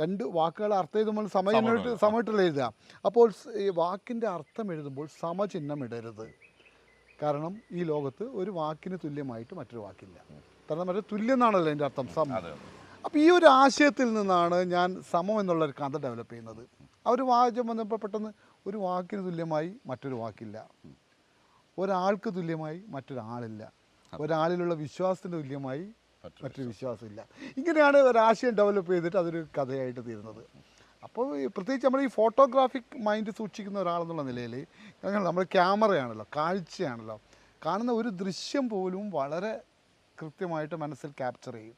രണ്ട് വാക്കുകൾ അർത്ഥം എഴുതുമ്പോൾ സമചിഹ്നം സമയത്തുള്ള എഴുതുക. അപ്പോൾ ഈ വാക്കിന്റെ അർത്ഥം എഴുതുമ്പോൾ സമചിഹ്നം ഇടരുത്. കാരണം ഈ ലോകത്ത് ഒരു വാക്കിന് തുല്യമായിട്ട് മറ്റൊരു വാക്കില്ല. കാരണം മറ്റേ തുല്യം എന്നാണല്ലോ എന്റെ അർത്ഥം സമ അപ്പോൾ ഈ ഒരു ആശയത്തിൽ നിന്നാണ് ഞാൻ സമം എന്നുള്ള ഒരു കഥ ഡെവലപ്പ് ചെയ്യുന്നത്. ആ ഒരു വാചകം വന്നപ്പോൾ പെട്ടെന്ന് ഒരു വാക്കിന് തുല്യമായി മറ്റൊരു വാക്കില്ല. ഒരാൾക്ക് തുല്യമായി മറ്റൊരാളില്ല. ഒരാളിലുള്ള വിശ്വാസത്തിന് തുല്യമായി മറ്റൊരു വിശ്വാസമില്ല. ഇങ്ങനെയാണ് ഒരാശയം ഡെവലപ്പ് ചെയ്തിട്ട് അതൊരു കഥയായിട്ട് തീരുന്നത്. അപ്പോൾ പ്രത്യേകിച്ച് നമ്മൾ ഈ ഫോട്ടോഗ്രാഫിക് മൈൻഡ് സൂക്ഷിക്കുന്ന ഒരാളെന്നുള്ള നിലയിൽ നമ്മൾ ക്യാമറയാണല്ലോ കാഴ്ചയാണല്ലോ. കാണുന്ന ഒരു ദൃശ്യം പോലും വളരെ കൃത്യമായിട്ട് മനസ്സിൽ ക്യാപ്ചർ ചെയ്യും.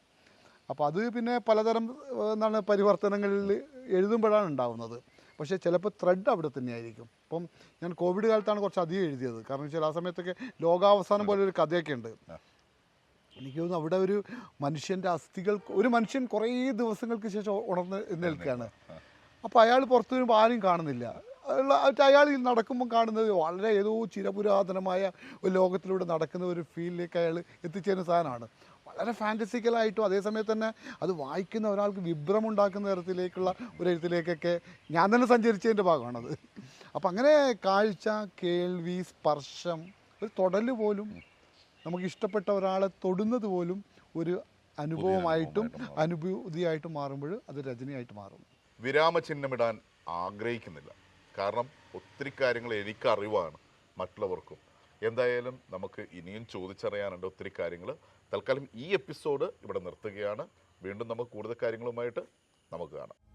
അപ്പോൾ അത് പിന്നെ പലതരം എന്താണ് പരിവർത്തനങ്ങളിൽ എഴുതുമ്പോഴാണ് ഉണ്ടാവുന്നത്. പക്ഷേ ചിലപ്പോൾ ത്രെഡ് അവിടെ തന്നെയായിരിക്കും. ഇപ്പം ഞാൻ കോവിഡ് കാലത്താണ് കുറച്ച് അധികം എഴുതിയത്. കാരണം വെച്ചാൽ ആ സമയത്തൊക്കെ ലോകാവസാനം പോലെ ഒരു കഥയൊക്കെ ഉണ്ട്. എനിക്ക് തോന്നുന്നു അവിടെ ഒരു മനുഷ്യന്റെ അസ്ഥികൾ ഒരു മനുഷ്യൻ കുറേ ദിവസങ്ങൾക്ക് ശേഷം ഉണർന്ന് നിൽക്കുകയാണ് അപ്പോൾ അയാൾ പുറത്തു വരുമ്പോൾ ആരും കാണുന്നില്ല. അയാൾ- നടക്കുമ്പോൾ കാണുന്നത് വളരെ ഏതോ ചിരപുരാതനമായ ഒരു ലോകത്തിലൂടെ നടക്കുന്ന ഒരു ഫീലിലേക്ക് അയാൾ എത്തിച്ചേരുന്ന സാധനമാണ്. വളരെ ഫാന്റസിക്കലായിട്ടും അതേസമയത്ത് തന്നെ അത് വായിക്കുന്ന ഒരാൾക്ക് വിഭ്രമുണ്ടാക്കുന്ന തരത്തിലേക്കുള്ള ഒരു എഴുത്തിലേക്കൊക്കെ ഞാൻ തന്നെ സഞ്ചരിച്ചതിന്റെ ഭാഗമാണത്. അപ്പം അങ്ങനെ കാഴ്ച കേൾവി സ്പർശം ഒരു തൊടൽ പോലും നമുക്ക് ഇഷ്ടപ്പെട്ട ഒരാളെ തൊടുന്നത് പോലും ഒരു അനുഭവമായിട്ടും അനുഭൂതിയായിട്ടും മാറുമ്പോൾ അത് രചനയായിട്ട് മാറും. വിരാമചിഹ്നമിടാൻ ആഗ്രഹിക്കുന്നില്ല. കാരണം ഒത്തിരി കാര്യങ്ങൾ എനിക്ക് അറിവാണ് മറ്റുള്ളവർക്കും. എന്തായാലും നമുക്ക് ഇനിയും ചോദിച്ചറിയാനുണ്ട് ഒത്തിരി കാര്യങ്ങൾ. തൽക്കാലം ഈ എപ്പിസോഡ് ഇവിടെ നിർത്തുകയാണ്. വീണ്ടും നമുക്ക് കൂടുതൽ കാര്യങ്ങളുമായിട്ട് നമുക്ക് കാണാം.